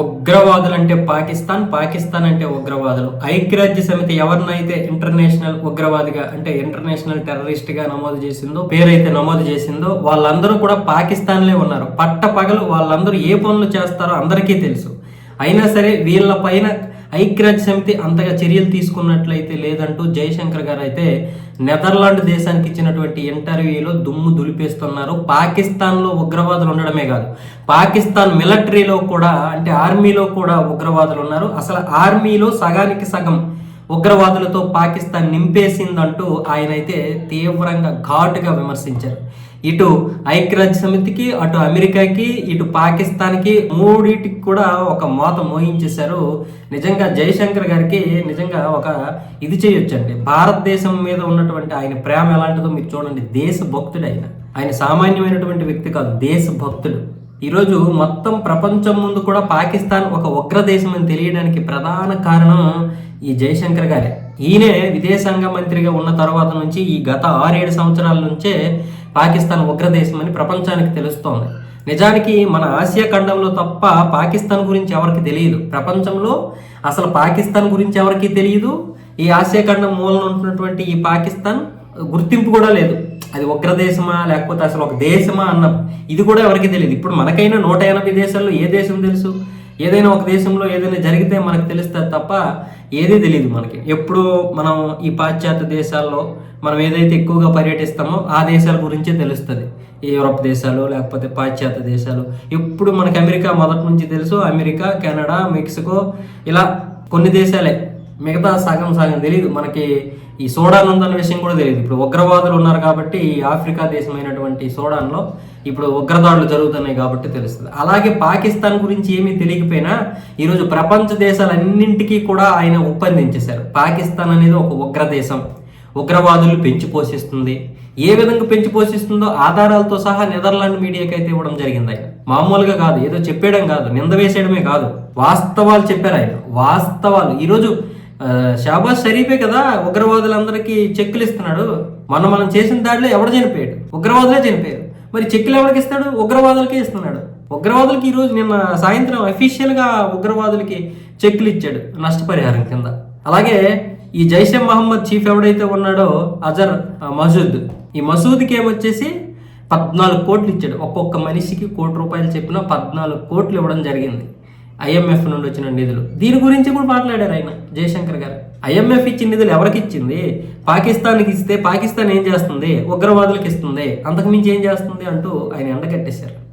ఉగ్రవాదులు అంటే పాకిస్తాన్ పాకిస్తాన్ అంటే ఉగ్రవాదులు. ఐక్యరాజ్య సమితి ఎవరినైతే ఇంటర్నేషనల్ ఉగ్రవాదిగా అంటే ఇంటర్నేషనల్ టెర్రరిస్ట్గా నమోదు చేసిందో పేరైతే నమోదు చేసిందో వాళ్ళందరూ కూడా పాకిస్తాన్లే ఉన్నారు. పట్ట పగలు వాళ్ళందరూ ఏ పనులు చేస్తారో అందరికీ తెలుసు. అయినా సరే వీళ్ళ పైన ఐక్యరాజ్య సమితి అంతగా చర్యలు తీసుకున్నట్లయితే లేదంటూ జయశంకర్ గారు అయితే నెదర్లాండ్ దేశానికి ఇచ్చినటువంటి ఇంటర్వ్యూలో దుమ్ము దులిపేస్తున్నారు. పాకిస్తాన్లో ఉగ్రవాదులు ఉండడమే కాదు పాకిస్తాన్ మిలిటరీలో కూడా అంటే ఆర్మీలో కూడా ఉగ్రవాదులు ఉన్నారు. అసలు ఆర్మీలో సగానికి సగం ఉగ్రవాదులతో పాకిస్తాన్ నింపేసిందంటూ ఆయన అయితే తీవ్రంగా ఘాటుగా విమర్శించారు. ఇటు ఐక్యరాజ్య సమితికి అటు అమెరికాకి ఇటు పాకిస్తాన్కి మూడింటికి కూడా ఒక మోత మోయించేశారు. నిజంగా జయశంకర్ గారికి నిజంగా ఒక ఇది చేయొచ్చండి. భారతదేశం మీద ఉన్నటువంటి ఆయన ప్రేమ ఎలాంటిదో మీరు చూడండి. దేశభక్తుడు ఆయన. ఆయన సామాన్యమైనటువంటి వ్యక్తి కాదు దేశభక్తుడు. ఈరోజు మొత్తం ప్రపంచం ముందు కూడా పాకిస్తాన్ ఒక ఉగ్ర దేశం అని తెలియడానికి ప్రధాన కారణం ఈ జయశంకర్ గారే. ఈయనే విదేశాంగ మంత్రిగా ఉన్న తర్వాత నుంచి ఈ గత ఆరేడు సంవత్సరాల నుంచే పాకిస్తాన్ ఉగ్ర దేశం అని ప్రపంచానికి తెలుస్తోంది. నిజానికి మన ఆసియా ఖండంలో తప్ప పాకిస్తాన్ గురించి ఎవరికి తెలియదు. ప్రపంచంలో అసలు పాకిస్తాన్ గురించి ఎవరికి తెలియదు. ఈ ఆసియా ఖండం మూలన ఉంటున్నటువంటి ఈ పాకిస్తాన్ గుర్తింపు కూడా లేదు. అది ఉగ్ర దేశమా లేకపోతే అసలు ఒక దేశమా అన్న ఇది కూడా ఎవరికి తెలియదు. ఇప్పుడు మనకైనా నూట ఎనభై దేశాల్లో ఏ దేశం తెలుసు? ఏదైనా ఒక దేశంలో ఏదైనా జరిగితే మనకు తెలుస్తుంది తప్ప ఏదీ తెలియదు మనకి. ఎప్పుడు మనం ఈ పాశ్చాత్య దేశాల్లో మనం ఏదైతే ఎక్కువగా పర్యటిస్తామో ఆ దేశాల గురించే తెలుస్తుంది. యూరోప్ యూరప్ దేశాలు లేకపోతే పాశ్చాత్య దేశాలు. ఎప్పుడు మనకి అమెరికా మొదటి నుంచి తెలుసు. అమెరికా కెనడా మెక్సికో ఇలా కొన్ని దేశాలే. మిగతా సగం సగం తెలియదు మనకి ఈ సోడాన్ ఉందన్న విషయం కూడా తెలియదు ఇప్పుడు ఉగ్రవాదులు ఉన్నారు కాబట్టి ఈ ఆఫ్రికా దేశమైనటువంటి సోడాన్లో ఇప్పుడు ఉగ్రదాడులు జరుగుతున్నాయి కాబట్టి తెలుస్తుంది. అలాగే పాకిస్తాన్ గురించి ఏమీ తెలియకపోయినా ఈరోజు ప్రపంచ దేశాలన్నింటికీ కూడా ఆయన ఒప్పందించేశారు. పాకిస్తాన్ అనేది ఒక ఉగ్ర దేశం. ఉగ్రవాదులు పెంచి పోషిస్తుంది. ఏ విధంగా పెంచి పోషిస్తుందో ఆధారాలతో సహా నెదర్లాండ్ మీడియాకి అయితే ఇవ్వడం జరిగింది ఆయన. మామూలుగా కాదు. ఏదో చెప్పేయడం కాదు. నింద వేసేయడమే కాదు. వాస్తవాలు చెప్పారు ఆయన. వాస్తవాలు. ఈరోజు షాబాజ్ షరీఫే కదా ఉగ్రవాదులందరికీ చెక్కులు ఇస్తున్నాడు. మొన్న మనం చేసిన దాడిలో ఎవడు చనిపోయాడు? ఉగ్రవాదులే చనిపోయారు. మరి చెక్కులు ఎవరికి ఇస్తాడు? ఉగ్రవాదులకే ఇస్తున్నాడు. ఉగ్రవాదులకి ఈరోజు నిన్న సాయంత్రం అఫీషియల్గా ఉగ్రవాదులకి చెక్కులు ఇచ్చాడు నష్టపరిహారం కింద. అలాగే ఈ జైషే మహమ్మద్ చీఫ్ ఎవడైతే ఉన్నాడో అజర్ మసూద్. ఈ మసూద్కి ఏమొచ్చేసి పద్నాలుగు కోట్లు ఇచ్చాడు. ఒక్కొక్క మనిషికి కోటి రూపాయలు చెప్పిన పద్నాలుగు కోట్లు ఇవ్వడం జరిగింది. ఐఎంఎఫ్ నుండి వచ్చిన నిధులు. దీని గురించి కూడా మాట్లాడారు ఆయన జయశంకర్ గారు. ఐఎంఎఫ్ ఇచ్చిన నిధులు ఎవరికి ఇచ్చింది? పాకిస్తాన్కి ఇస్తే పాకిస్తాన్ ఏం చేస్తుంది? ఉగ్రవాదులకు ఇస్తుంది. అంతకుమించి ఏం చేస్తుంది? అంటూ ఆయన ఎండగట్టేశారు.